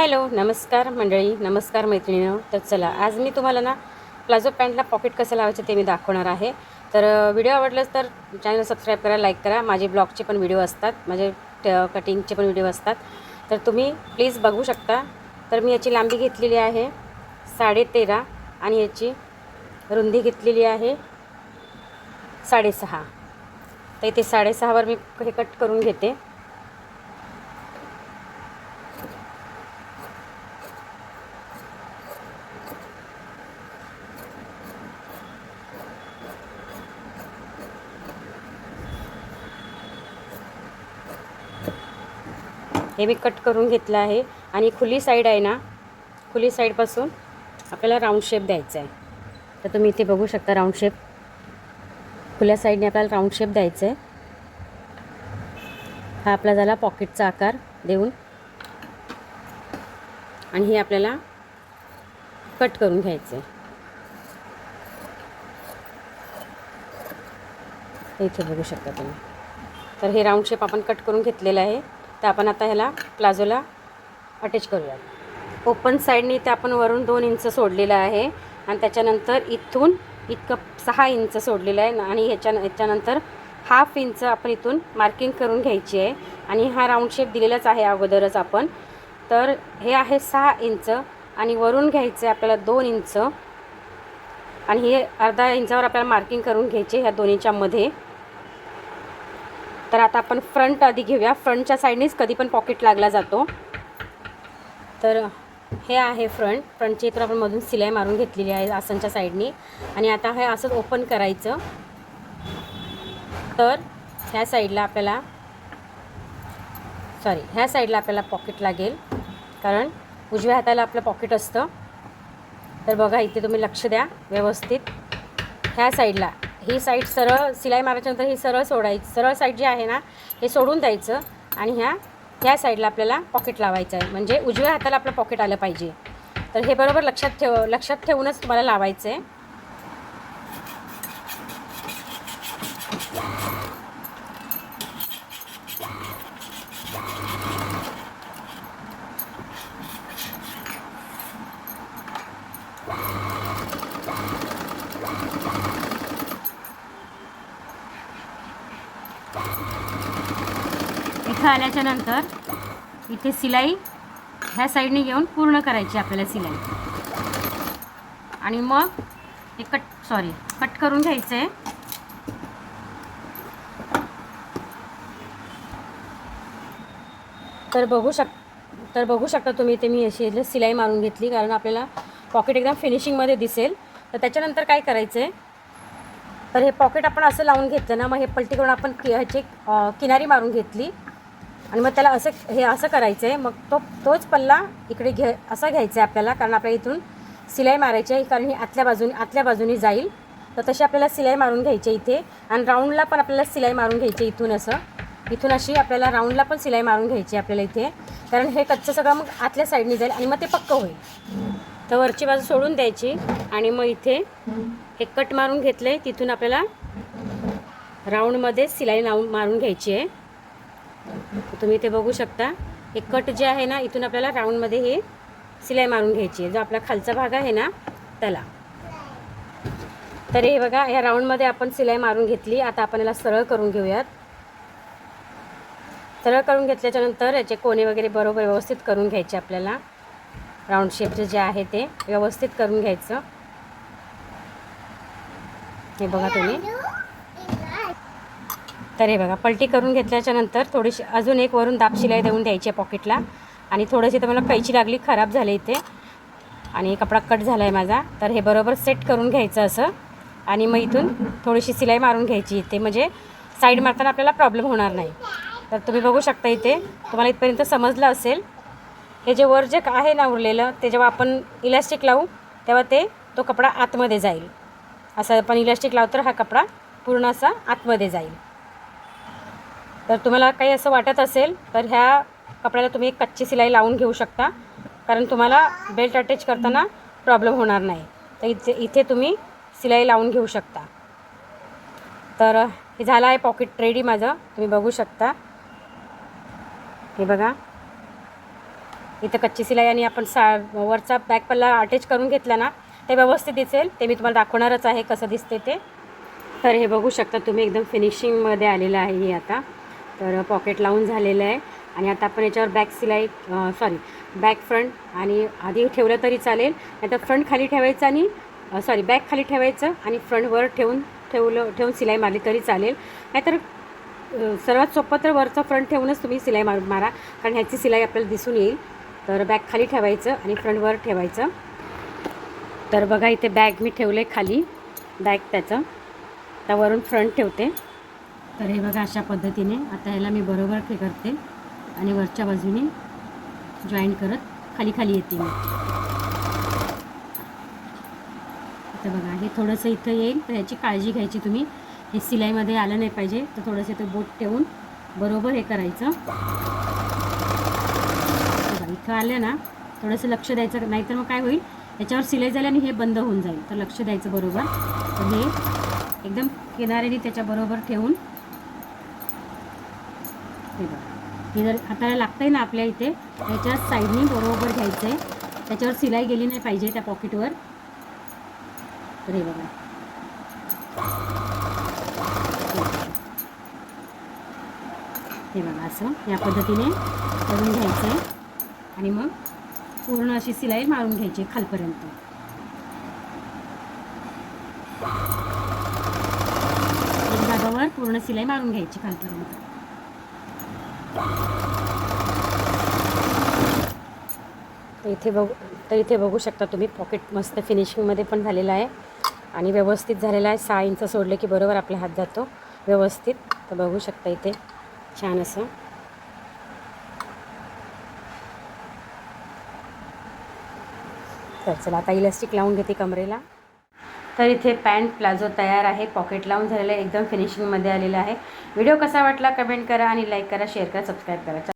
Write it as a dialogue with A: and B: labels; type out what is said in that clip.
A: Hello नमस्कार मंडळी नमस्कार मैत्रिणीनं. तर चला आज मी तुम्हाला ना प्लाझो पॅन्टला पॉकेट कसं लावायचं ते मी दाखवणार आहे. तर व्हिडिओ आवडलाच तर चॅनल सबस्क्राईब करा लाईक करा. माझे ब्लॉगचे पण व्हिडिओ असतात माझे ट- कटिंगचे पण व्हिडिओ असतात. तर तुम्ही प्लीज बघू शकता. तर मी याची लांबी घेतलेली आहे साडेतेरा आणि याची रुंदी घेतलेली आहे साडेसहा. तर इथे साडेसहावर मी हे कट करून घेते. हे मी कट करून घेतलं आहे. आणि खुली साईड आहे ना खुली साईडपासून आपल्याला राऊंड शेप द्यायचा आहे. तर तुम्ही इथे बघू शकता राऊंड शेप खुल्या साईडने आपल्याला राऊंड शेप द्यायचा आहे. हा आपला झाला पॉकेटचा आकार देऊन. आणि हे आपल्याला कट करून घ्यायचं आहे. इथे बघू शकता तुम्ही. तर हे राऊंड शेप आपण कट करून घेतलेलं आहे. तर आपण आता ह्याला प्लाझोला अटॅच करूया. ओपन साईडने इथे आपण वरून दोन इंच सोडलेलं आहे आणि त्याच्यानंतर इथून इतकं सहा इंच सोडलेलं आहे आणि ह्याच्या ह्याच्यानंतर हाफ इंच आपण इथून मार्किंग करून घ्यायची आहे आणि हा राऊंड शेप दिलेलाच आहे अगोदरच आपण. तर हे आहे सहा इंच आणि वरून घ्यायचं आहे आपल्याला दोन इंच. आणि हे अर्धा इंचावर आपल्याला मार्किंग करून घ्यायचे ह्या दोन्हीच्यामध्ये तर आता आपण फ्रंट आधी घेऊया. फ्रंटच्या साईडनेच कधी पण पॉकेट लागला जातो. तर हे आहे फ्रंट फ्रंटची तर आपण मधून सिलाई मारून घेतलेली आहे आसनच्या साईडनी आणि आता हे असंच ओपन करायचं. तर ह्या साईडला आपल्याला सॉरी ह्या साईडला आपल्याला पॉकेट लागेल. कारण उजव्या हाताला आपलं पॉकेट असतं. तर बघा इथे तुम्ही लक्ष द्या व्यवस्थित. ह्या साईडला ही साईड सरळ सिलाई मारायच्यानंतर ही सरळ सोडायची. सरळ साईड जी आहे ना हे सोडून द्यायचं आणि ह्या ह्या साईडला आपल्याला पॉकेट लावायचं आहे. म्हणजे उजव्या हाताला आपलं पॉकेट आलं पाहिजे. तर हे बरोबर लक्षात ठेव लक्षात ठेवूनच तुम्हाला लावायचं आहे इथं आल्याच्यानंतर इथे सिलाई ह्या साईडने घेऊन पूर्ण करायची आपल्याला सिलाई. आणि मग हे कट सॉरी कट करून घ्यायचं आहे तर बघू शक तर बघू शकता तुम्ही इथे मी अशी सिलाई मारून घेतली कारण आपल्याला पॉकेट एकदम फिनिशिंगमध्ये दिसेल. तर त्याच्यानंतर काय करायचं आहे तर हे पॉकेट आपण असं लावून घेतलं ना मग हे पलटी करून आपण कि ह्याची किनारी मारून घेतली. आणि मग त्याला असं हे असं करायचं आहे मग तो तोच पल्ला इकडे घे असा घ्यायचा आहे आपल्याला कारण आपल्या इथून सिलाई मारायची आहे कारण ही आतल्या बाजूने आतल्या बाजूने जाईल. तर तशी आपल्याला सिलाई मारून घ्यायची आहे इथे. आणि राऊंडला पण आपल्याला सिलाई मारून घ्यायची आहे इथून असं. इथून अशी आपल्याला राऊंडला पण सिलाई मारून घ्यायची आहे आपल्याला इथे. कारण हे कच्चं सगळं मग आतल्या साईडने जाईल आणि मग ते पक्क होईल. तर वरची बाजू सोडून द्यायची. आणि मग इथे हे कट मारून घेतलं आहे तिथून आपल्याला राऊंडमध्ये सिलाई लावून मारून घ्यायची आहे. तुम्ही इथे बघू शकता. हे कट जे आहे ना इथून आपल्याला राऊंडमध्ये हे सिलाई मारून घ्यायची आहे. जो आपला खालचा भाग आहे ना त्याला. तर हे बघा ह्या राऊंडमध्ये आपण सिलाई मारून घेतली. आता आपण याला सरळ करून घेऊयात. सरळ करून घेतल्याच्यानंतर याचे कोणे वगैरे बरोबर व्यवस्थित करून घ्यायचे आपल्याला. राऊंड शेपचे जे आहे ते व्यवस्थित करून घ्यायचं. हे बघा तुम्ही. तर हे बघा पलटी करून घेतल्याच्या नंतर थोडीशी अजून एक वरून दाब शिलाई देऊन द्यायची आहे पॉकेटला आणि थोडीशी तर मला कैची लागली खराब झाली इथे. आणि कपडा कट झाला आहे माझा. तर हे बरोबर सेट करून घ्यायचं असं. आणि मग इथून थोडीशी सिलाई मारून घ्यायची इथे. म्हणजे साईड मारताना आपल्याला प्रॉब्लेम होणार नाही. तर तुम्ही बघू शकता इथे. तुम्हाला इथपर्यंत समजलं असेल. हे जे वर जे आहे ना उरलेलं ते जेव्हा आपण इलॅस्टिक लावू तेव्हा ते तो कपडा आतमध्ये जाईल. असं आपण इलॅस्टिक लावतो तर हा कपडा पूर्ण असा आतमध्ये जाईल. तर तुम्हाला काही असं वाटत असेल तर ह्या कपड्याला तुम्ही एक कच्ची सिलाई लावून घेऊ शकता. कारण तुम्हाला बेल्ट अटॅच करताना प्रॉब्लेम होणार नाही. तर इथे इथे तुम्ही सिलाई लावून घेऊ शकता. तर हे झालं आहे पॉकेट रेडी माझं. तुम्ही बघू शकता. हे बघा. इथं कच्ची सिलाई आणि आपण सा वरचा बॅक पल्ला अटॅच करून घेतला ना ते व्यवस्थित दिसेल. ते मी तुम्हाला दाखवणारच आहे कसं दिसते ते. तर हे बघू शकता तुम्ही एकदम फिनिशिंगमध्ये आलेलं आहे हे आता. तर पॉकेट लावून झालेलं आहे. आणि आता आपण याच्यावर बॅक सिलाई सॉरी बॅक फ्रंट आणि आधी ठेवलं तरी चालेल. नाही तर फ्रंट खाली ठेवायचं आणि सॉरी बॅक खाली ठेवायचं आणि फ्रंटवर ठेवून ठेवलं ठेवून सिलाई मारली तरी चालेल. नाहीतर सर्वात सोपं तर वरचा फ्रंट ठेवूनच तुम्ही सिलाई मार मारा. कारण ह्याची सिलाई आपल्याला दिसून येईल. तर बॅग खाली ठेवायचं आणि फ्रंटवर ठेवायचं. तर बघा इथे बॅग मी ठेवले खाली. बॅग त्याचं. त्यावरून फ्रंट ठेवते. तर हे बघा अशा पद्धतीने. आता ह्याला मी बरोबर हे करते आणि वरच्या बाजूने जॉईन करत खाली खाली येते मी. आता बघा हे थोडंसं इथं येईल तर ह्याची काळजी घ्यायची तुम्ही. हे सिलाईमध्ये आलं नाही पाहिजे तर थोडंसं इथं बोट ठेवून बरोबर हे करायचं. बघा इथं आलं ना थोडंसं लक्ष द्यायचं नाहीतर मग काय होईल? याच्यावर सिलाई झाली आणि हे बंद होऊन जाईल. तर लक्ष द्यायचं बरोबर. तर हे एकदम किनाऱ्याने त्याच्याबरोबर ठेवून हे बघा. हे जर हाताला आहे ना आपल्या इथे त्याच्या साईडनी बरोबर घ्यायचं आहे त्याच्यावर सिलाई गेली नाही पाहिजे त्या पॉकेटवर तर हे बघा. हे बघा असं या पद्धतीने करून घ्यायचं आहे आणि मग पूर्ण अशी सिलाई मारून घ्यायची खालपर्यंत. एक भागावर पूर्ण सिलाई मारून घ्यायची खालपर्यंत. तर इथे बघू तर इथे बघू शकता तुम्ही पॉकेट मस्त फिनिशिंगमध्ये पण झालेलं आहे. आणि व्यवस्थित झालेलं आहे. सहा इंच सोडलं की बरोबर आपला हात जातो. व्यवस्थित. तर बघू शकता इथे. छान असं. तर चला आता इलास्टिक लावून घेते कमरेला. तर इथे पॅन्ट प्लाझो तयार आहे पॉकेट लावून झालेलं आहे एकदम फिनिशिंगमध्ये आलेलं आहे. व्हिडिओ कसा वाटला कमेंट करा आणि लाईक करा शेअर करा सबस्क्राईब करा.